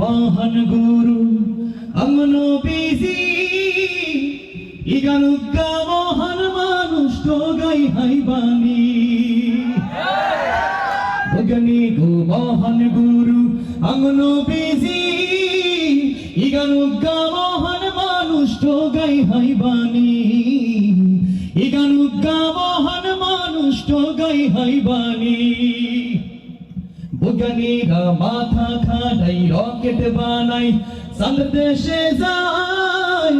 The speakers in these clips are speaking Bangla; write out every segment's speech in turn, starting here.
মহান গুরু, আমন বিজি ইগানুগা মহান মানুষ তো গাই হাইবানি ভগনি গো মহান গুরু, আমন বিজি ইগানুগা মহান মানুষ তো গাই হাইবানি ইগানুগা মহান মানুষ তো গাই হাইবানি বৈজ্ঞানিকরা মাথা খাটাই রকেট বানাই চাঁদ দেশে যায়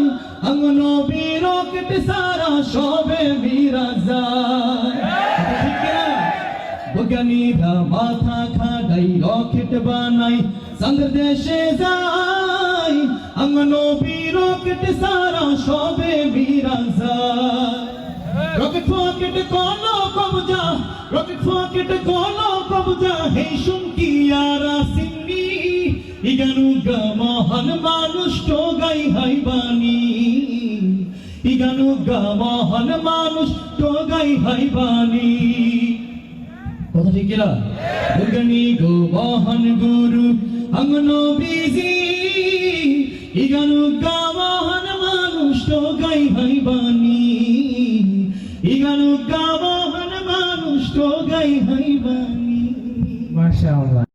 আঙ্গনবী রকেট সারা সবে বিরা যায়? বৈজ্ঞানিকরা মাথা খাটাই রকেট বানাই চাঁদ দেশে যায় আঙ্গনবী রকেট সারা সবে বিরা যায় রকেট ফকেট কবজা রকেট ফকেট কোন কবজা হে শুনকি আরা সিন্নি ইগানু গা মহান মানুষ তো গাই হাইবানি ইগানু গা মহান মানুষ তো গাই হাইবানি কথা ঠিক কিনা? দুর্গনি গো মহান গুরু অঙ্গন বিজি। ইগানু গা গাই হাইবানি মাশাআল্লাহ।